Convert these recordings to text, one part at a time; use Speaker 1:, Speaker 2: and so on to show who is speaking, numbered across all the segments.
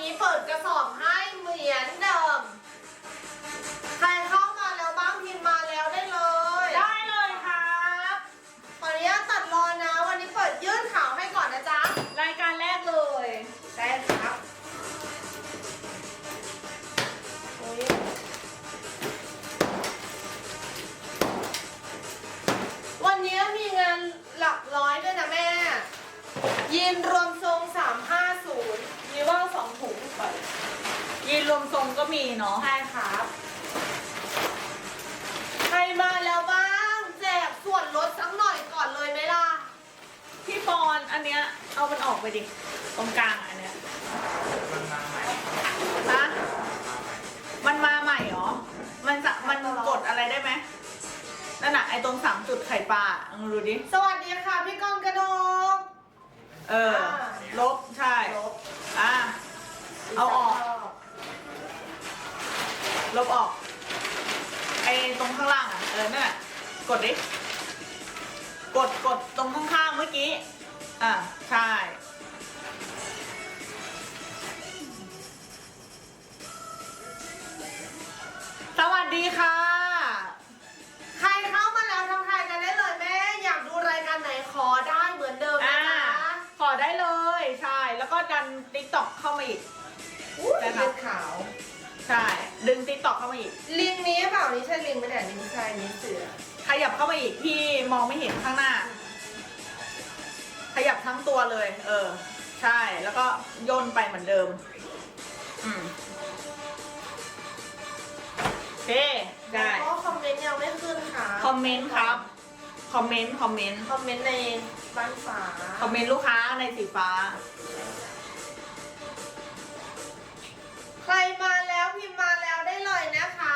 Speaker 1: นี้เปิดกระสอบให้เหมือนเดิม มทรงก็
Speaker 2: มีเนาะ
Speaker 1: ใช่ครับ ใครมาแล้วบ้างแจกส่วนลดสักหน่อยก่อนเลยไหมล่ะ
Speaker 2: พี่ปอนอันเนี้ยเอามันออกไปดิ ตรงกลางอะอันเนี้ย
Speaker 3: มันมาใหม่
Speaker 2: นะ
Speaker 3: มาใหม่
Speaker 2: มันมาใหม่เหรอ มันจะมันกดอะไรได้ไหมนั่นน่ะไอตรงสามจุดไข่ปลาลองดูดิ
Speaker 1: สวัสดีค่ะ พี่กองกระดก
Speaker 2: เออ ลบใช่
Speaker 1: ลบ
Speaker 2: อะ เอาออก ลบออก ไอตรงข้างล่างอะ เออ นั่นน่ะกดดิ กดกดตรงข้างๆเมื่อกี้ อะใช่สวัสดีค่ะ
Speaker 1: ใครเข้ามาแล้วทักทายกันได้เลยแม่ อยากดูรายการไหนขอได้เหมือนเดิมนะ
Speaker 2: อ่า
Speaker 1: จ๊ะ
Speaker 2: ขอได้เลย ใช่ แล้วก็ดันติ๊กต็อกเข้ามาอีก
Speaker 1: อุ้ย
Speaker 2: ได้ครับ
Speaker 1: เลือดขาว
Speaker 2: ใช่ ดึงติ๊กต็อกเข้ามาอีก
Speaker 1: ลิงนี้เปล่านี่ใช่ลิงไหมเนี่ยลิงชายลิงเสือ
Speaker 2: ขยับเข้ามาอีกพี่มองไม่เห็นข้างหน้า ขยับทั้งตัวเลย เออ ใช่ แล้วก็โยนไปเหมือนเดิม อืมโอเค ได้
Speaker 1: เพราะคอมเมนต์ยังไม่ขึ้นค่ะ
Speaker 2: คอมเมนต์ครับ คอมเมนต์ คอมเมนต์
Speaker 1: คอมเมนต์ในบ้านฝา
Speaker 2: คอมเมนต์ลูกค้าในสีฟ้า
Speaker 1: ใครมาแล้ว พิมพ์มาแล้วได้เลยนะคะ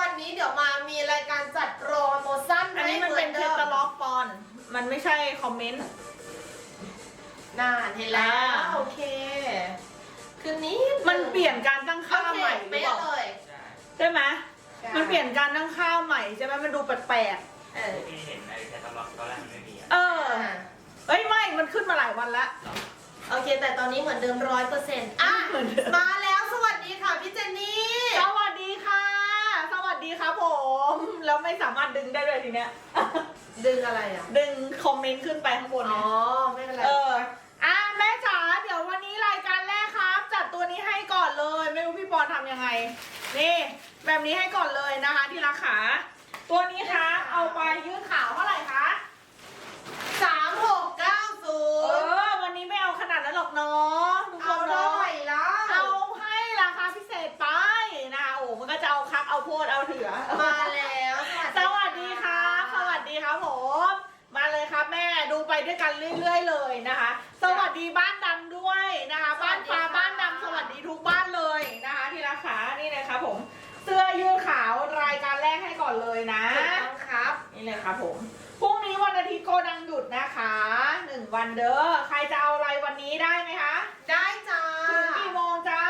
Speaker 1: วันนี้เดี๋ยวมามีรายการจัดโปรโมชั่น
Speaker 2: อันนี้มันเป็น
Speaker 1: ให้
Speaker 2: แค
Speaker 1: ห
Speaker 2: ต
Speaker 1: ดิ
Speaker 2: ตาล็อกปอน มันไม่ใช่คอมเมนต์
Speaker 1: น่าเห็นแล้ว
Speaker 2: อ่า
Speaker 1: โอเค คืนนี้
Speaker 2: มันเปลี่ยนการตั้ง
Speaker 1: โอ
Speaker 2: ค่า
Speaker 1: เค
Speaker 2: ใหม่หรือ
Speaker 1: เป๊ะ
Speaker 2: เปล่า
Speaker 1: เลย
Speaker 3: ใช่
Speaker 2: ใช่ไหม
Speaker 1: ใช่
Speaker 2: มันเปลี่ยนการตั้งค่าใหม่ใช่ไหมมันดูแปลก
Speaker 1: เออ
Speaker 3: ที่เห็นในแคตตาล็อกตอนแรกมันไม่มีอะ
Speaker 2: ๆเออเอ้ยไม่ มันขึ้นมาหลายวันแล้ว
Speaker 1: โอเค แต่ตอนนี้เหมือนเดิมร้อยเปอร์เซ็นต์อะ
Speaker 2: เหมือนเดิม
Speaker 1: มาแล้ว สวัสดีค่ะพี่เจนนี่
Speaker 2: สวัสดีค่ะ สวัสดีครับผม แล้วไม่สามารถดึงได้เลยทีเนี้ย
Speaker 1: ดึงอะไรอะ
Speaker 2: ดึงคอมเมนต์ขึ้นไปข้างบน
Speaker 1: อ๋อ
Speaker 2: เนี่ย
Speaker 1: ไม่เป็นไร
Speaker 2: เอออะแม่จ๋าเดี๋ยววันนี้รายการแรกครับ จัดตัวนี้ให้ก่อนเลย ไม่รู้พี่ปอนทำยังไง นี่ แบบนี้ให้ก่อนเลยนะคะ ที่ราคาตัวนี้คะเอาไปยืดขาวเท่าไหร่คะ
Speaker 1: สามหกเก้าศู
Speaker 2: เอน
Speaker 1: ย์
Speaker 2: อ วันนี้ไม่เอาขนาดนั้นหรอกเนาะทุ คักเอาโพดเอาเถือ
Speaker 1: มาแล้ว
Speaker 2: สวัสดีครับสวัสดีครับผม มาเลยครับแม่ดูไปด้วยกันเรื่อย ๆ เลยนะคะ สวัสดีบ้านดำด้วยนะคะ บ้านฟ้าบ้านดำสวัสดีทุกบ้านเลยนะคะ ที่ราคานี่เลยครับผม เสื้อยืดขาวรายการแรกให้ก่อนเลยนะ
Speaker 1: ถูกต้องครับ
Speaker 2: นี่เลยครับผมพรุ่งนี้วันอาทิตย์โกดังหยุดนะคะหนึ่งวันเด้อใครจะเอาอะไรวันนี้ได้ไหมคะ
Speaker 1: ได้จ้า
Speaker 2: ถึงกี่โมงจ๊ะ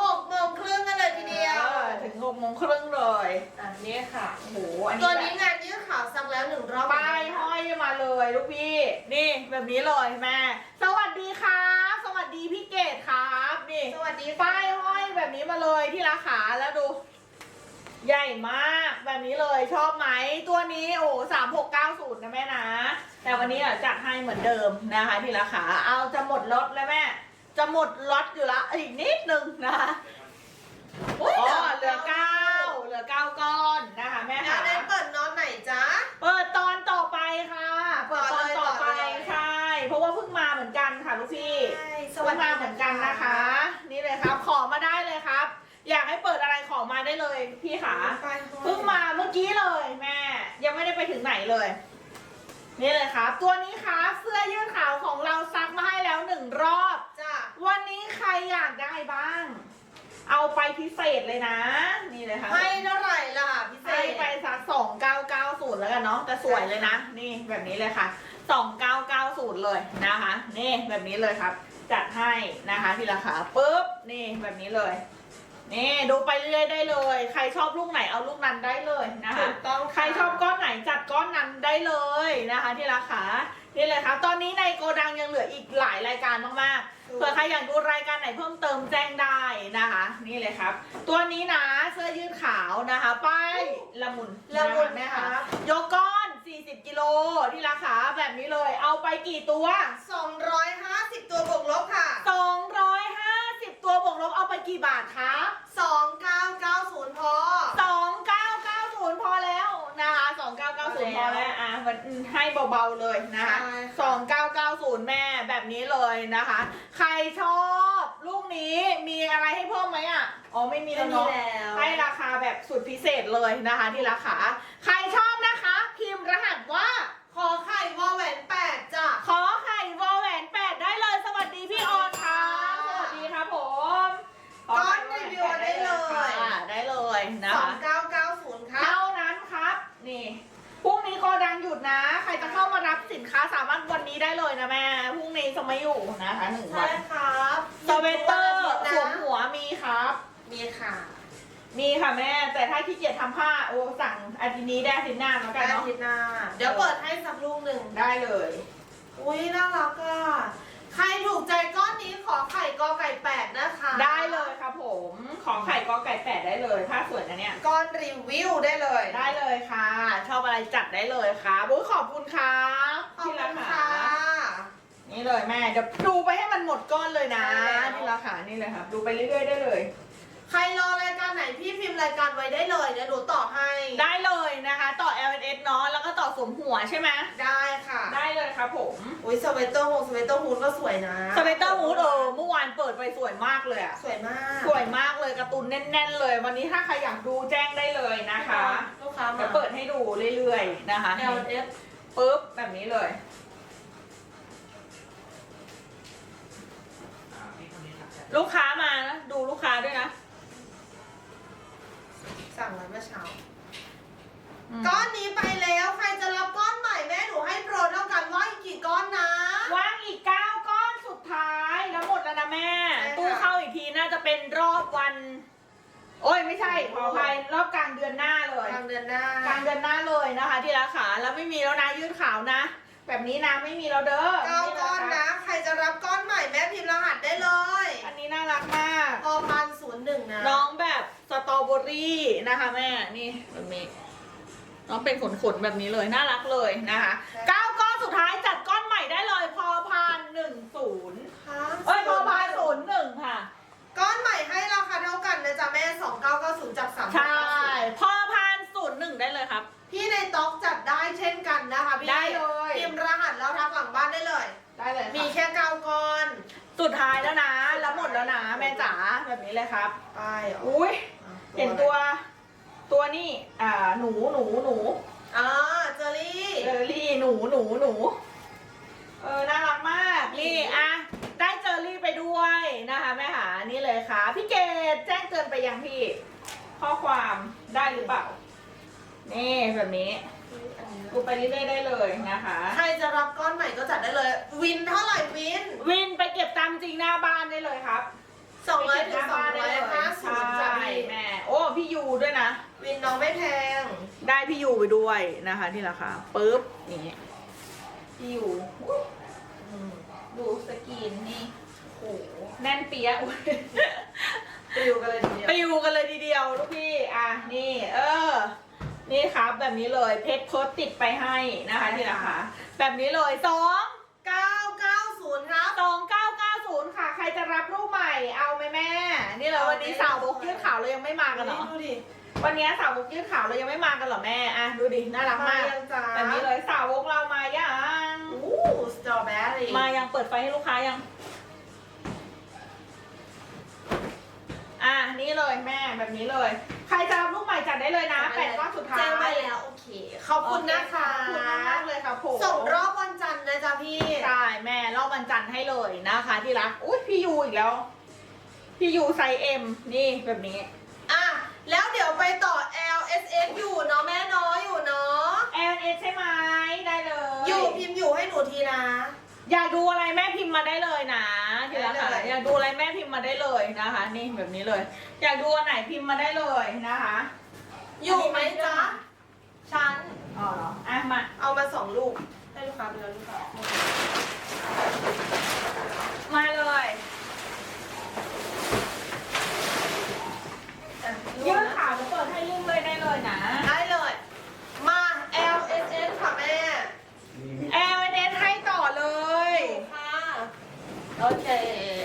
Speaker 1: หกโมงครึ่งกันเลยทีเดียว
Speaker 2: ออถึงห กโมงครึ่งเลย
Speaker 1: อะนี่ค่ะ
Speaker 2: โอ้โหอัน
Speaker 1: ตัว
Speaker 2: นี้
Speaker 1: นี้
Speaker 2: แบบ
Speaker 1: งานยืดขาวซักแล้วหนึ่งรอบ
Speaker 2: ป้ายห้อยมาเลยลูกพี่ นี่แบบนี้เลยแม่สวัสดีครับ สวัสดีพี่เกดครับนี่
Speaker 1: สวัสดี
Speaker 2: ป้ายห้อยแบบนี้มาเลยที่ราคาแล้วดู ใหญ่มากแบบนี้เลยชอบไหมตัวนี้โอ้สามหกเก้าศูนย์นะแม่นะ แต่วันนี้อะจัดให้เหมือนเดิมนะคะที่ราคาเอาจะหมดล็อตแล้วแม่จะหมดล็อตอยู่ละอีกนิดนึงนะคะ
Speaker 1: อุ๊ย
Speaker 2: อ๋อ เหลือเก้าเหลือเก้าก้อนนะคะแม่
Speaker 1: งา
Speaker 2: ค่ะ
Speaker 1: นนั้นเปิดนอนไหนจ๊ะ
Speaker 2: เปิดตอนต่อไปค่ะ เปิดตอนต่อไป
Speaker 1: ต่อเลย
Speaker 2: ใช่ เพราะว่าเพิ่งมาเหมือนกันค่ะลูกพี่
Speaker 1: ใช่ส
Speaker 2: เพิ่
Speaker 1: วัส
Speaker 2: ง
Speaker 1: ดี
Speaker 2: มาเหมือนกันนะคะ นี่เลยครับ ขอมาได้เลยครับ อยากให้เปิดอะไรขอมาได้เลยพี่ขา
Speaker 1: ป้ายห้อย
Speaker 2: เพิ่งมาเมื่อกี้เลยแม่ ยังไม่ได้ไปถึงไหนเลย นี่เลยครับ ตัวนี้ครับเสื้อยืดขาวของเราซักมาให้แล้วหนึ่งรอบ
Speaker 1: จ้ะ
Speaker 2: วันนี้ใครอยากได้บ้าง เอาไปพิเศษเลยนะ นี่เลยค่ะ
Speaker 1: ให้เท่าไหร่ล่ะพี่เศ
Speaker 2: ให้
Speaker 1: ษ
Speaker 2: ไปสักสองเก้าเก้าศูนย์แล้วกันเนาะแต่สวยเลยนะ นี่แบบนี้เลยค่ะสองเก้าเก้าศูนย์เลยนะคะ นี่แบบนี้เลยครับ จัดให้นะคะที่ราคาปุ๊บนี่แบบนี้เลย นี่ดูไปเรื่อยๆได้เลย ใครชอบลูกไหนเอาลูกนั้นได้เลยนะคะ
Speaker 1: ถูกต้อง
Speaker 2: ใครชอบก้อนไหนจัดก้อนนั้นได้เลยนะคะที่ราคานี่เลยครับตอนนี้ในโกดังยังเหลืออีกหลายรายการมากๆ เผื่อใครอยากดูรายการไหนเพิ่มเติมแจ้งได้นะคะ นี่เลยครับ ตัวนี้นะเสื้อยืดขาวนะคะ ป้ายละมุน
Speaker 1: ละมุน
Speaker 2: นะ
Speaker 1: คะโย
Speaker 2: ก้อน 40 กิโลที่ราคาแบบนี้เลยเอาไปกี่ตัว
Speaker 1: 250 ตัวบวกลบค่ะ
Speaker 2: 250 ตัวบวกลบเอาไปกี่บาทคะ
Speaker 1: 2990 พอ
Speaker 2: 2990 พอแล้วนะคะ 2990 พอแล้วอะมันให้เบาๆเลยนะคะ
Speaker 1: 2 9ูน
Speaker 2: ย์แม่แบบนี้เลยนะคะ ใครชอบลูกนี้มีอะไรให้เพิ่มไหมอะ อ๋อไม่มีแล้วเนาะให้ราคาแบบสุดพิเศษเลยนะคะที่ราคา น
Speaker 1: นี้
Speaker 2: ได้เลยนะแม่พรุ่งนี้จะไม่อยู่นะคะหนึ่งวั
Speaker 1: ใช่
Speaker 2: น
Speaker 1: ครับ
Speaker 2: สเวตเตอร์
Speaker 1: หยุด
Speaker 2: ส
Speaker 1: วั
Speaker 2: วนม
Speaker 1: อาทิตย์นะ
Speaker 2: หัวมีครับ
Speaker 1: มีค่ะ
Speaker 2: มีค่ะแม่ แต่ถ้าขี้เกียจทำผ้าโอ้สั่งอาทิตย์นี้ได้อาทิตย์หน้าแล้วกัน
Speaker 1: อา
Speaker 2: เนาะ
Speaker 1: ทิตย์หน้า เดี๋ยวเปิดให้สักลูกหนึ่ง
Speaker 2: ได้เลย
Speaker 1: อุ้ยน่ารักอะ ใครถูกใจก้อนนี้ขอไข่กอไก่แปดนะคะ
Speaker 2: ได้เลยครับผม ของไข่กอไก่แปดได้เลยผ้าสวยนะเนี่ย
Speaker 1: ก้อนรีวิวได้เลย
Speaker 2: ได้เลยค่ะ ชอบอะไรจัดได้เลยค่ะบุ้ยขอบคุณครับ
Speaker 1: ขอบ
Speaker 2: ที่
Speaker 1: คุ
Speaker 2: รา
Speaker 1: ณ
Speaker 2: คา
Speaker 1: ค่ะ
Speaker 2: นี่เลยแม่เดี๋ยวดูไปให้มันหมดก้อนเลยนะ
Speaker 1: ใช่แล้ว
Speaker 2: ที่ราคานี่เลยครับดูไปเรื่อยๆได้เลย
Speaker 1: ใครรอรายการไหนพี่พิมพ์ รายการไว้ได้เลยเดี๋ยวหนูต่อให้
Speaker 2: ได้เลยนะคะ ต่อ L S เนาะแล้วก็ต่อสวมหัวใช่ไหม
Speaker 1: ได้ค่ะ
Speaker 2: ได้เลยครับผม
Speaker 1: อุ้ยสเวตเตอร์โฮสเวตเตอร์ฮูดก็สวยนะ
Speaker 2: สเวตเตอร์ฮูดเออเมื่อวานเปิดไปสวยมากเลยอะ
Speaker 1: สวยมาก
Speaker 2: สวยมากเลยการ์ตูนแน่น ๆ เลย วันนี้ถ้าใครอยากดูแจ้งได้เลยนะคะ
Speaker 1: ลูกค้ามา
Speaker 2: เดี๋ยวเปิดให้ดูเรื่อยๆนะคะ
Speaker 1: L S
Speaker 2: ปุ๊บแบบนี้เลย
Speaker 3: อ่าพี่คนนี้ทักแชท
Speaker 2: ลูกค้ามานะดูลูกค้าด้วยนะ
Speaker 1: สั่งไว้เมื่อเช้า
Speaker 2: อืม
Speaker 1: ก้อนนี้ไปแล้วใครจะรับก้อนใหม่แม่หนูให้โปรเท่ากันว่าอีกกี่ก้อนนะ
Speaker 2: ว่างอีก9ก้อนสุดท้ายแล้วหมดแล้วนะแม่
Speaker 1: ใช่ค่ะ
Speaker 2: ตู้เข้าอีกทีน่าจะเป็นรอบวัน โอ้ยไม่ใช่ขออภัยรอบกลางเดือนหน้าเลย
Speaker 1: กลางเดือนหน้าก
Speaker 2: ลางเดือนหน้าเลยนะคะ ที่ราคาแล้วไม่มีแล้วนะยืดขาวนะ แบบนี้นะไม่มีแล้วเด้อ
Speaker 1: เก้าก้อนนะ ใครจะรับก้อนใหม่แม่พิมพ์รหัสได้เลย
Speaker 2: อันนี้น่ารักมาก
Speaker 1: พอพันศูนย์หนึ่งนะ
Speaker 2: น้องแบบ สตรอเบอรี่นะคะแม่นี่แบบนี้น้องเป็นขนๆแบบนี้เลยน่ารักเลยนะคะเก้าก้อนสุดท้ายจัดก้อนใหม่ได้เลยพอพานหนึ่งศูนย์
Speaker 1: ค่ะ
Speaker 2: เอ้ยพอพานศูนย์หนึ่งค่ะ
Speaker 1: ก้อนใหม่ให้ราคาเท่ากันนะจ๊ะแม่สองเก้าเก้าศูนย์จับสาม
Speaker 2: ใช่พอพานศูนย์หนึ่งได้เลยครับ
Speaker 1: พี่ในต็อกจัดได้เช่นกันนะคะพี่
Speaker 2: ได้เลย
Speaker 1: พิมพ์รหัสแล้วทักหลังบ้านได้เลย
Speaker 2: ได้เลย
Speaker 1: มี
Speaker 2: มี
Speaker 1: แค่เก้าก้อน
Speaker 2: สุดท้ายแล้วนะ แล้วหมดแล้วนะ แม่จ๋าแบบนี้เลยครับ
Speaker 1: ไปเหรอ
Speaker 2: อุ้ย เห็นตัวตัวนี่อ่าหนูหนูหนู
Speaker 1: อ่าเจอรี่
Speaker 2: เจอรี่หนูหนูหนูเออน่ารักมากนี่อะได้เจอรี่ไปด้วยนะคะแม่หานี่เลยค่ะ พี่เกดแจ้งเตือนไปยังพี่ ข้อความได้หรือเปล่านี่แบบนี้ดูไปเรื่อยๆได้เลยนะคะ
Speaker 1: ใครจะรับก้อนใหม่ก็จัดได้เลย วินเท่าไหร่วิน
Speaker 2: วินไปเก็บตามจริงหน้าบ้านได้เลยครับ
Speaker 1: สองร้อย พี่
Speaker 2: ยูด้วยนะ
Speaker 1: วินน้องไม่แพง
Speaker 2: ได้พี่ยูไปด้วยนะคะที่ราคาปุ๊บนี่พี่ยูอุ๊ย
Speaker 1: อืม
Speaker 2: ดูสกรีนนี่
Speaker 1: โอ้โห
Speaker 2: แน่นเปียะอุ๊ย
Speaker 1: ปลิวกันเลยทีเดียว
Speaker 2: ไปอยู่กันเลยทีเดียวลูกพี่อะนี่ เออ นี่ครับแบบนี้เลยเพชรโพสต์ติดไปให้นะคะที่ราคาแบบนี้เลยสอง
Speaker 1: เก้าเก้าศูนย์ครับ
Speaker 2: สองเก้าเก้า ศูนย์ค่ะ ใครจะรับรูปใหม่ เอาไหมแม่ นี่เลยวันนี้สาวบกยืดขาวเลยยังไม่มากันเหรอ
Speaker 1: ดูดิ
Speaker 2: วันนี้สาวบกยืดขาวเลยยังไม่มากันเหรอแม่ อะดูดิ น่ารักมาก
Speaker 1: ยังจ้า
Speaker 2: แบบนี้เลยสาวกเรามายัง
Speaker 1: อู้สตรอเบอรี่
Speaker 2: มายังเปิดไฟให้ลูกค้ายัง อะนี่เลยแม่แบบนี้เลย ใครจะรับลูกใหม่จัดได้เลยนะแปดก้อนสุดท้าย
Speaker 1: แจ้งไปแล้วโอเคขอบคุณนะคะ
Speaker 2: ขอบคุณมากๆเลยครับผม
Speaker 1: ส่งรอบวันจันทร์นะจ๊ะพี่
Speaker 2: ใช่แม่รอบวันจันทร์ให้เลยนะคะ ที่รักอุ้ยพี่ยูอีกแล้ว พี่ยูไซส์เอ็มนี่แบบนี้
Speaker 1: อะแล้วเดี๋ยวไปต่อ L S S อยู่เนาะแม่เน้อยอยู่เนาะ
Speaker 2: แอลเอใช่ไหมได้เลย
Speaker 1: อยู่พิมพ์อยู่ให้หนูทีนะ
Speaker 2: อยากดูอะไรแม่พิมพ์มาได้เลยนะทีละค่ะอยากดูอะไรแม่พิมพ์มาได้เลยนะคะ นี่แบบนี้เลย อยากดูอันไหนพิมพ์มาได้เลยนะคะ
Speaker 1: อยู่ไหมจ๊ะชั้น
Speaker 2: อ๋อเหรออะมา
Speaker 1: เอามาสองลูกให้ลูกค้าไปแล้วลูกค้า
Speaker 2: มาเลยเยอะค่ะล้เปิดให้ลิงเลย
Speaker 1: ได้เลย
Speaker 2: นะ Okay.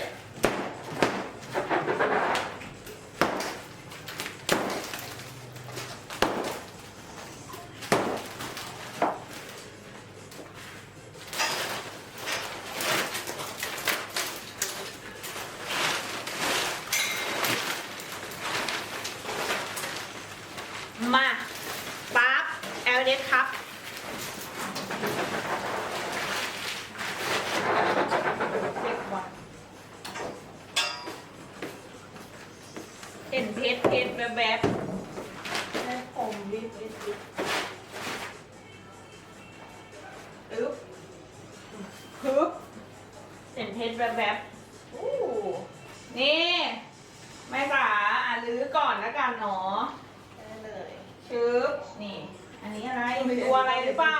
Speaker 2: อันนี้อะไร ตัวอะไรหรือเปล่า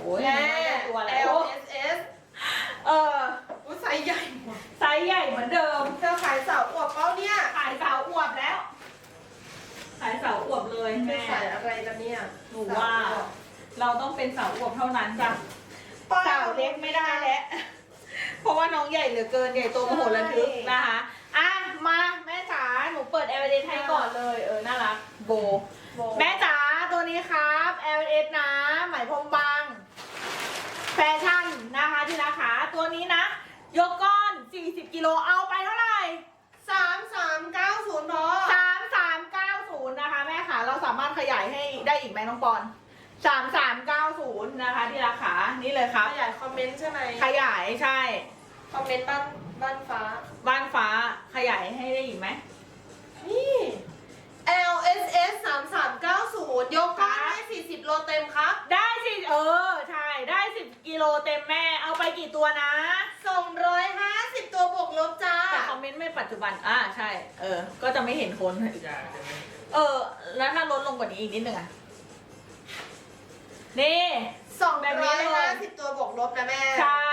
Speaker 2: โอ้ย
Speaker 1: แม่
Speaker 2: ตัวอะไร
Speaker 1: L
Speaker 2: โอ้
Speaker 1: S S
Speaker 2: เออ
Speaker 1: อุ้ยไซส์ใหญ่หมด
Speaker 2: ไซส์ใหญ่เหมือนเดิม
Speaker 1: เธอขายสาวอวบเป้าเนี่ย
Speaker 2: ขายสาวอวบแล้ว ขายสาวอวบเลย
Speaker 1: เธอ
Speaker 2: แม่
Speaker 1: ขายอะไรกันเนี่ย
Speaker 2: หนูว่าเราต้องเป็นสาวอวบเท่านั้นจ้ะสาวเล็กไม่ได้แล้ว เพราะว่าน้องใหญ่เหลือเกินใหญ่โตมโหฬารทึกนะคะ อะ มาแม่จ๋า หนูเปิด l อ s ให้ก่อนเลย เออ น่ารัก โบ
Speaker 1: โบ
Speaker 2: แม่จ๋า ตัวนี้ครับ l อ s นะไหมพรมบางแฟชั่นนะคะที่ราคาตัวนี้นะ ยกก้อน 40 กิโลเอาไปเท่าไหร่
Speaker 1: สามสามเก้าศูนย์พอ
Speaker 2: 3390 นะคะ แม่ค่ะ เราสามารถขยายให้ได้อีกไหมน้องปอน 3390 นะคะที่ราคานี่เลยครับ
Speaker 1: ขยายคอมเมนต์ใช่ไหม
Speaker 2: ขยายใช่
Speaker 1: คอมเมนต์บ้านบ้านฟ้า
Speaker 2: บ้านฟ้าขยายให้ได้อีกไหม
Speaker 1: นี่ L S S สามสามเก้า ศูนย์ยกก้อนให้สี่สิบโลเต็มครับ
Speaker 2: ได้สิเออใช่ได้10กิโลเต็มแม่เอาไปกี่ตัวนะ
Speaker 1: ส่งร้อยห้าสิบตัวบวกลบจ้า
Speaker 2: แต่คอมเมนต์ไม่ปัจจุบันอ่าใช่ เออ ก็จะไม่เห็นคน
Speaker 3: อยากจะไม่
Speaker 2: เออ แล้วถ้าลดลงกว่านี้อีกนิดนึงอะนี่
Speaker 1: สอง
Speaker 2: แบบนี้
Speaker 1: ร้อย
Speaker 2: เล
Speaker 1: ห้าสิบตัวบวกลบนะแม่
Speaker 2: ใช่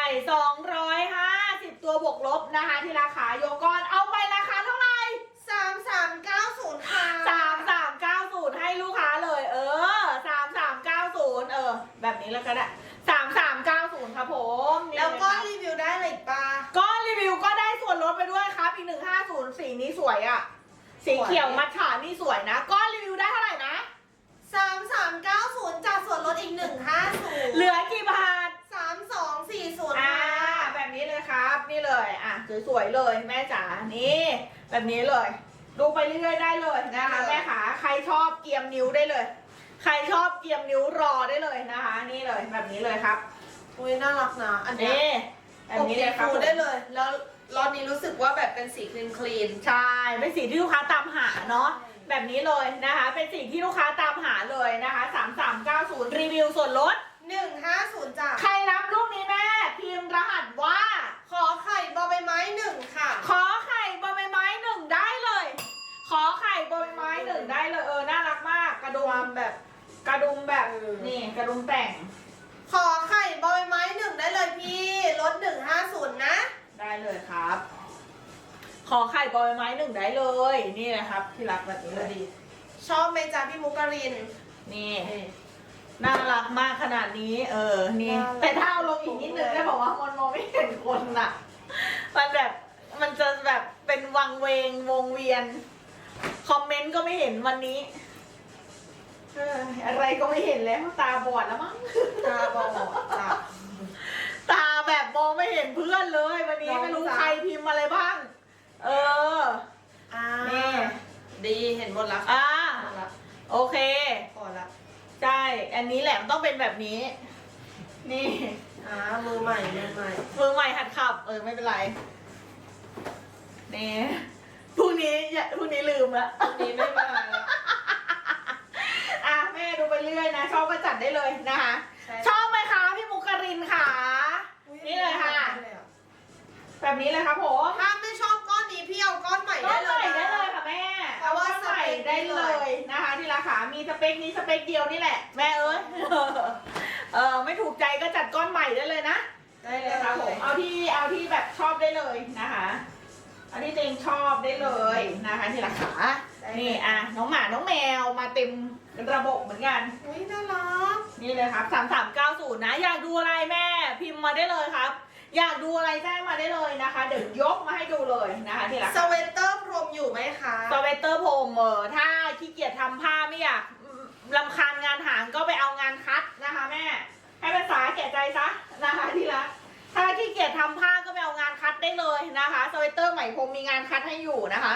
Speaker 2: 250ตัวบวกลบนะคะ ที่ราคายกก้อนเอา
Speaker 1: นี้
Speaker 2: แล้วก็ได้สามสามเก้าศูนย์ครับผมนี่
Speaker 1: แล้วก็
Speaker 2: เยครับ
Speaker 1: รีวิวได้เลยปะ
Speaker 2: ก้อนรีวิวก็ได้ส่วนลดไปด้วยครับอีกหนึ่งห้าศูนย์สีนี้สวยอะ่ะ สีเขียวมัทฉานี่สวยนะก้อนรีวิวได้เท่าไหร่นะ
Speaker 1: สามสามเก้าศูนย์จากส่วนลดอีกหนึ่งห้าศูนย์
Speaker 2: เหลือกี่บาท
Speaker 1: สามสองสี่ศูนย์
Speaker 2: อ่าแบบนี้เลยครับนี่เลยอะสวยๆเลยแม่จ๋านี่แบบนี้เลย ดูไปเรื่อยๆได้เลยนะคะแม่ขาใครชอบเกียมนิ้วได้เลย ใครชอบเกียมนิ้วรอได้เลยนะคะ นี่เลยแบบนี้เลยครับ
Speaker 1: อุ้ยน่ารักนะอันเนี้ย
Speaker 2: นี่แบบนี้เลยครับ
Speaker 1: อบสีฟูได้เลย แล้วรอบนี้รู้สึกว่าแบบเป็นสีคลีนคลีน
Speaker 2: ใช่เป็นสีที่ลูกค้าตามหาเนาะแบบนี้เลยนะคะ เป็นสิ่งที่ลูกค้าตามหาเลยนะคะ3390 รีวิวส่วนลด
Speaker 1: หนึ่งห้าศูนย์จ้ะ
Speaker 2: ใครรับลูกนี้แม่ พิมพ์รหัสว่า
Speaker 1: ขอไข่บอใบไม้หนึ่งค่ะ
Speaker 2: ขอไข่บอใบไม้หนึ่งได้เลย ขอไข่บอใบไม้หนึ่งได้เลยเออน่ารักมาก กระดุ
Speaker 1: ความ
Speaker 2: ม
Speaker 1: แบบ
Speaker 2: กระดุมแบบ
Speaker 1: เออ
Speaker 2: นี่กระดุมแต่ง
Speaker 1: ขอไข่บอใบไม้หนึ่งได้เลยพี่ลดหนึ่งห้าศูนย์นะ
Speaker 2: ได้เลยครับ ขอไข่บอใบไม้หนึ่งได้เลย นี่นะครับที่รักแบบนี้เลย
Speaker 1: ชอบไหมจ๊ะพี่มุกการิน
Speaker 2: นี่น่ารักมากขนาดนี้ เออ นี่
Speaker 1: น่ารัก
Speaker 2: แต่ถ้าเอาลงอีกนิดนึงได้บอกว่ามันมองไม่เห็นคนอะมันแบบ มันจะแบบเป็นวังเวงวงเวียน คอมเมนต์ก็ไม่เห็นวันนี้ เอออะไรก็ไม่เห็นแล้วตาบอดแล้วมั้ง
Speaker 1: ตาบอดจ้ะ
Speaker 2: ตาแบบมองไม่เห็นเพื่อนเลย วันนี้
Speaker 1: น้อง
Speaker 2: ไม่รู้
Speaker 1: จ๊ะ
Speaker 2: ใครพิมพ์อะไรบ้าง เออ
Speaker 1: อ่า
Speaker 2: นี่
Speaker 1: ดีเห็นหมดละค่ะ
Speaker 2: อ่า
Speaker 1: หมดละ
Speaker 2: โอเค
Speaker 1: พอละ
Speaker 2: ใช่ อันนี้แหละมันต้องเป็นแบบนี้ นี่
Speaker 1: อ่ามือใหม่มือใหม่
Speaker 2: มือใหม่หัดขับ เออไม่เป็นไร นี่พรุ่งนี้อย่าพรุ่งนี้ลืมละ
Speaker 1: วันนี้ไม่มาแล้ว
Speaker 2: อะแม่ดูไปเรื่อยนะ ชอบก็จัดได้เลยนะคะ
Speaker 1: ใช่
Speaker 2: ชอบไหมคะพี่มุกการินค่ะนี่เลยค่ะ แบบนี้เลยครับผม
Speaker 1: ถ้าไม่ชอบก้อนนี้พี่เอาก้อนใหม่
Speaker 2: ก็
Speaker 1: ได้เล
Speaker 2: ใส่
Speaker 1: ย
Speaker 2: ได้
Speaker 1: นะ
Speaker 2: เลยค่ะแม่
Speaker 1: เพราะว่า
Speaker 2: อใส่ได้เลยนะคะ ที่ราคามีสเปคนี้สเปคเดียวนี่แหละ แม่เอ้ย เออไม่ถูกใจก็จัดก้อนใหม่ได้เลยนะ
Speaker 1: ได้เลย
Speaker 2: นะครับผมเอาที่เอาที่แบบชอบได้เลยนะคะ เอาที่ตัวเองชอบได้เลยนะคะที่ราคา นี่อะน้องหมาน้องแมวมาเต็มระบบเหมือนกัน
Speaker 1: อุ้ยน่ารัก
Speaker 2: นี่เลยครับ3390นะ อยากดูอะไรแม่ พิมพ์มาได้เลยครับ อยากดูอะไรแจ้งมาได้เลยนะคะ เดี๋ยวยกมาให้ดูเลยนะคะที่รัก
Speaker 1: สเวตเตอร์พรมอยู่ไหมคะ
Speaker 2: สเวตเตอร์ผมเออถ้าขี้เกียจทำผ้าไม่อยากลำคาญงานหางก็ไปเอางานคัดนะคะแม่ ให้ภาษาแก่ใจซะนะคะที่รัก ถ้าขี้เกียจทำผ้าก็ไปเอางานคัดได้เลยนะคะสเวตเตอร์ใหม่ผมมีงานคัดให้อยู่นะคะ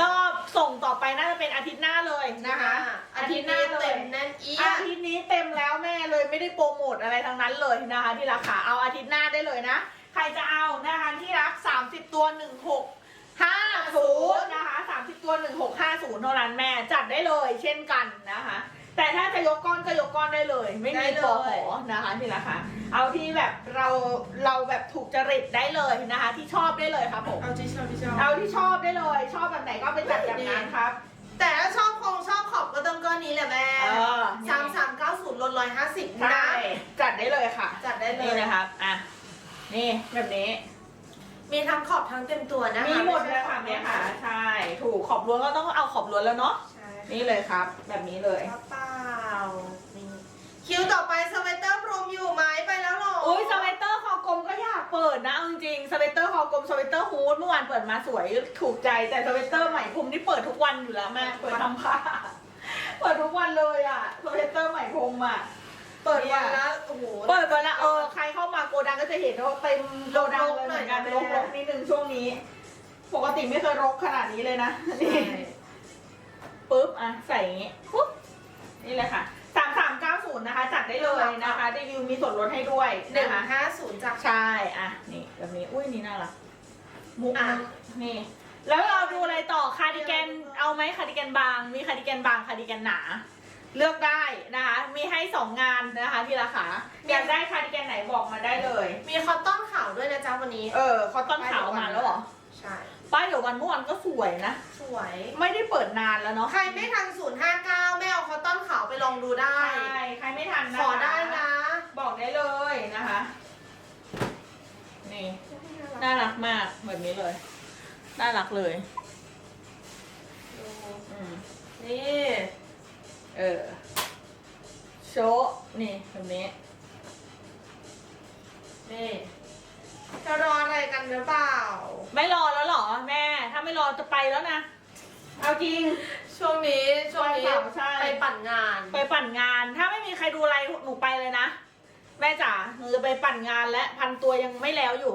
Speaker 2: รอบส่งต่อไปน่าจะเป็นอาทิตย์หน้าเลยนะคะ
Speaker 1: อาทิตย์หน้าเต็มแน่นเอีย
Speaker 2: อาทิตย์นี้เต็มแล้วแม่เลยไม่ได้โปรโมทอะไรทั้งนั้นเลยนะคะ ที่ราคาเอาอาทิตย์หน้าได้เลยนะ ใครจะเอานะคะที่รัก 30 ตัว 16 50 นะคะ 30 ตัว 1650เท่านั้นแม่จัดได้เลยเช่นกันนะคะ แต่ถ้าจะยกก้อนก็ยกก้อนได้เลย ไม่มีปอหอนะคะนี่แหละค่ะเอาที่แบบเราเราแบบถูกจริตได้เลยนะคะ ที่ชอบได้เลยครับผม
Speaker 1: เอาที่ชอบที่ชอบ
Speaker 2: เอาที่ชอบได้เลย ชอบแบบไหนก็ไปจัดแบบนั้นครับ
Speaker 1: แต่ถ้าชอบคงชอบขอบก็ต้องก้อนนี้แหละแม่
Speaker 2: เออ
Speaker 1: สามสามเก้าศูนย์ลดร้อยห้าสิบ
Speaker 2: ใช่
Speaker 1: นะ
Speaker 2: จัดได้เลยค่ะ
Speaker 1: จัดได้เล
Speaker 2: นี่
Speaker 1: ย
Speaker 2: นะครับอะนี่แบบนี้
Speaker 1: มีทั้งขอบทั้งเต็มตัวนะคะ
Speaker 2: มีหมดเลยค่ะแม่ค่ะใช่ ถูกขอบล้วนก็ต้องเอาขอบล้วนแล้วเนาะ
Speaker 1: ใช่
Speaker 2: นี่เลยครับ แบบนี้เลย
Speaker 1: กระเป๋า
Speaker 2: กลมสเวตเตอร์ฮูดเมื่อวานเปิดมาสวยถูกใจแต่สเวตเตอร์ใหม่พรมนี่เปิดทุกวันอยู่แล้วแม่เปิดทำผ้าเปิดทุกวันเลยอะสเวตเตอร์ใหม่พรมอะ
Speaker 1: เปิดวันละโอ้โห
Speaker 2: เปิดวันละเออใครเข้ามาโกดังก็จะเห็นว่าเต็มโกดังเลยเหมือนกัน
Speaker 1: รกๆหน่อยนะ
Speaker 2: รกๆนิดนึงช่วงนี้ ปกติไม่เคยรกขนาดนี้เลยนะนี่
Speaker 1: ใช่
Speaker 2: ปุ๊บอะใส่อย่างงี้ปุ๊บนี่เลยค่ะ นย์นะคะจัดได้เลยนะคะรีวิวมีส่วนลดให้ด้วย
Speaker 1: หนึ่ง
Speaker 2: นะคะ
Speaker 1: ห้าศูนย์จาก
Speaker 2: ใช่อะนี่แบบนี้อุ้ยนี่น่ารักมุก
Speaker 1: อะ
Speaker 2: นี่ แล้วเราดูอะไรต่อคาร์ดิแกนเอาไหมคาร์ดิแกนบาง มีคาร์ดิแกนบางคาร์ดิแกนหนา เลือกได้นะคะ มีให้สองงานนะคะที่ราคาอยากได้คาร์ดิแกนไหนบอกมาได้เลย
Speaker 1: มีคอตตอนขาวด้วยนะจ๊ะวันนี้
Speaker 2: เออคอตตอนขาวมาแล้วเหรอ
Speaker 1: ใช่
Speaker 2: ป้ายเดี๋ยววันเมื่อวานก็สวยนะ
Speaker 1: สวย
Speaker 2: ไม่ได้เปิดนานแล้วเนาะ
Speaker 1: ใครไม่ทัน 059 แม่เอาคอตตอนขาวไปลองดูได้
Speaker 2: ใช่ใครไม่ทันนะ
Speaker 1: ขอ
Speaker 2: คะ
Speaker 1: ได้นะ
Speaker 2: บอกได้เลยนะคะ นี่น่ารักมากแบบนี้เลยน่ารักเลยอืม
Speaker 1: นี่
Speaker 2: เออโชะนี่แบบนี้
Speaker 1: นี่ จะรออะไรกันหรือเปล่า
Speaker 2: ไม่รอแล้วเหรอแม่ ถ้าไม่รอจะไปแล้วนะ เอาจริง
Speaker 1: ช่วงนี้ช่วงนี้
Speaker 2: วันเสาร์ใช่
Speaker 1: ไปปั่นงาน
Speaker 2: ไปปั่นงาน ถ้าไม่มีใครดูอะไรหนูไปเลยนะ แม่จ๋าหนูจะไปปั่นงานและพันตัวยังไม่แล้วอยู่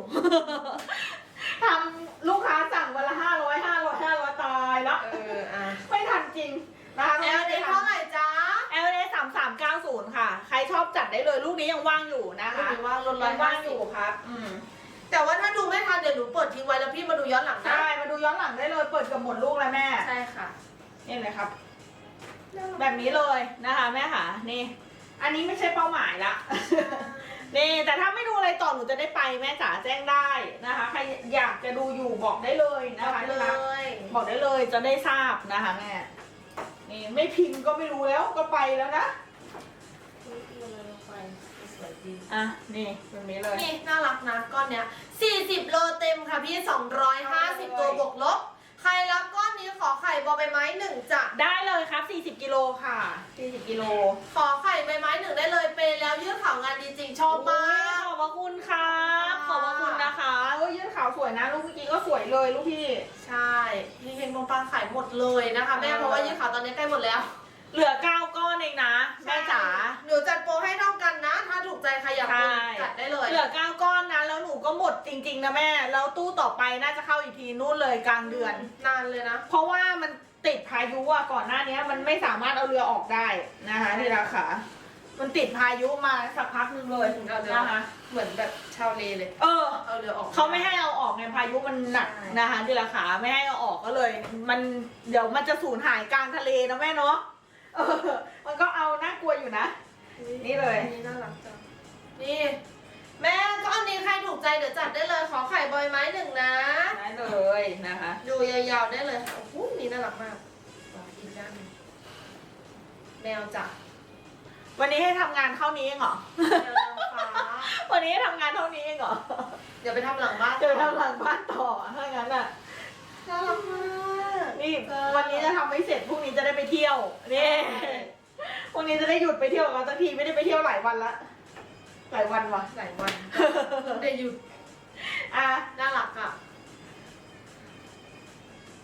Speaker 2: ทำลูกค้าสั่งวันละห้าร้อยห้าร้อยห้าร้อยตายแล้ว
Speaker 1: เอออะ
Speaker 2: ไม่ทันจริงนะคะ
Speaker 1: แอลเดเท่าไหร่จ๊ะ
Speaker 2: เอลเอสามสามเก้าศูนย์ค่ะ ใครชอบจัดได้เลยลูกนี้ยังว่างอยู่นะคะ
Speaker 1: หรือว่าลดร้
Speaker 2: ยั
Speaker 1: อย
Speaker 2: ง
Speaker 1: ห้า
Speaker 2: ว่างอ
Speaker 1: สิบ
Speaker 2: ยู่ครับ อืม
Speaker 1: แต่ว่าถ้าดูไม่ทันเดี๋ยวหนูเปิดทิ้งไว้แล้วพี่มาดูย้อนหลังนะ
Speaker 2: ใช่ มาดูย้อนหลังได้เลย เปิดเกับหมดลูกแล้วแม่
Speaker 1: ใช่ค่ะ
Speaker 2: นี่เลยครับ แบบนี้เลยนะคะแม่ค่ะ นี่ อันนี้ไม่ใช่เป้าหมายละ นี่แต่ถ้าไม่ดูอะไรต่อหนูจะได้ไปแม่จ๋าแจ้งได้นะคะ ใครอยากจะดูอยู่บอกได้เลยนะคะ
Speaker 1: เล
Speaker 2: ที่รัก
Speaker 1: ย
Speaker 2: บอกได้เลยจะได้ทราบนะคะแม่ นี่ไม่พิมพ์ก็ไม่รู้แล้วก็ไปแล้วนะ อะ นี่แบบนี้เลย
Speaker 1: นี่น่ารักนะก้อนเนี้ย 40 โลเต็มค่ะพี่ 250 ตัวบวกลบ ใครรับก้อนนี้ขอไข่บอใบไม้หนึ่งจ้ะ
Speaker 2: ได้เลยครับ 40 กิโลค่ะ 40 กิโล
Speaker 1: ขอไข่ใบไม้หนึ่งได้เลยเปย์แล้วยืดข่าวงานดีจริงชอบมาก
Speaker 2: ขอบพระคุณครับข
Speaker 1: ค่ะ
Speaker 2: อบพระคุณนะคะโอ้ยยืดขาวสวยนะ ลูกเมื่อกี้ก็สวยเลยลูกพี่
Speaker 1: ใช่พี่เฮงบงปังขายหมดเลยนะคะ แม่
Speaker 2: เออ
Speaker 1: เพราะว่ายืดข่าวตอนนี้ใกล้หมดแล้ว
Speaker 2: เหลือ 9 ก้อนเองนะแม่จ๋า
Speaker 1: หนูจัดโปรให้เท่ากันนะ ถ้าถูกใจใครอยาก
Speaker 2: ใช่
Speaker 1: จัดได้เลย
Speaker 2: เหลือ9ก้อนนะแล้วหนูก็หมดจริงๆนะแม่ แล้วตู้ต่อไปน่าจะเข้าอีกทีนู่นเลยกลางเดือน
Speaker 1: นานเลยนะ
Speaker 2: เพราะว่ามันติดพายุอะก่อนหน้านี้มันไม่สามารถเอาเรือออกได้นะคะที่ราคามันติดพายุมาสักพักหนึงเลย
Speaker 1: เอาเรือ
Speaker 2: นะคะ
Speaker 1: เหมือนแบบชาวเลเลย
Speaker 2: เออ
Speaker 1: เอาเรือออก
Speaker 2: เขาไม่ให้เอาออกไงพายุมันหนัก
Speaker 1: ใช่
Speaker 2: นะคะที่ราคาไม่ให้เอาออกก็เลย มันเดี๋ยวมันจะสูญหายกลางทะเลนะแม่เนาะเออมันก็เอาน่ากลัวอยู่นะ นี่เลย
Speaker 1: อันนี่น่ารักจัง นี่ แม่ก็อันนี้ใครถูกใจเดี๋ยวจัดได้เลย ขอไข่บอยไม้หนึ่งนะ
Speaker 2: ได้เลยนะคะ
Speaker 1: ดูยาวๆได้เลยค่ะโอ้โหนี่น่ารักมากรออีกด้านหนึ่งแมวจ้ะ
Speaker 2: วันนี้ให้ทำงานเท่านี้เองเหรอ
Speaker 1: แมวนางฟ้า
Speaker 2: วันนี้ให้ทำงานเท่านี้เองเหรอ
Speaker 1: เดี๋ยวไปทำหลังบ้าน
Speaker 2: เดี๋ยวทำหลังบ้านต่อถ้างั้นอะ
Speaker 1: น่ารักมาก
Speaker 2: นี่
Speaker 1: เออ
Speaker 2: วันนี้จะทำไม่เสร็จพรุ่งนี้จะได้ไปเที่ยว นี่พรุ่ งนี้จะได้หยุดไปเที่ยวกับเขาสักทีไม่ได้ไปเที่ยวหลายวันละหลายวันว่ะ
Speaker 1: หลายวันได้หยุด
Speaker 2: อะ
Speaker 1: น่ารักอะ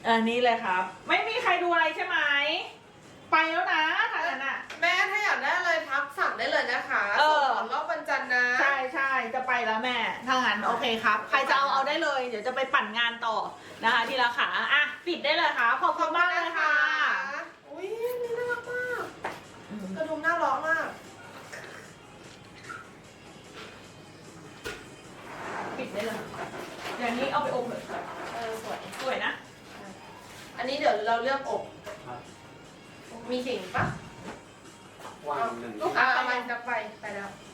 Speaker 2: อันนี้เลยครับ ไม่มีใครดูอะไรใช่ไหมไปแล้วนะทางนั้นอะ
Speaker 1: แม่ถ้าอยากได้อะไรทักสั่งได้เลยนะคะ
Speaker 2: เอ
Speaker 1: ส่ง
Speaker 2: อ
Speaker 1: ของรอบวันจันทร์นะ
Speaker 2: ใช่ใช่จะไปแล้วแม่ถ้างั้นโอเคครับ ใครจะเอาเอาได้เลย เดี๋ยวจะไปปั่นงานต่อนะคะ ทีละขาอะปิดได้เลยค่ะขอบคุณมากเลยค่ะ ได้เลยอย่างนี้เอาไปอบเลย
Speaker 1: เออสวย
Speaker 2: สวยนะ
Speaker 1: เอันนี้เดี๋ยวเราเลือกอก
Speaker 4: ครับ
Speaker 1: มีสิ่งปะ
Speaker 4: วางหนึ่ง
Speaker 2: ลูกค้า
Speaker 1: อ่า
Speaker 2: ไป
Speaker 1: มั
Speaker 2: ยั
Speaker 1: น
Speaker 2: ง
Speaker 1: จะไปไปแล้ว
Speaker 2: ไ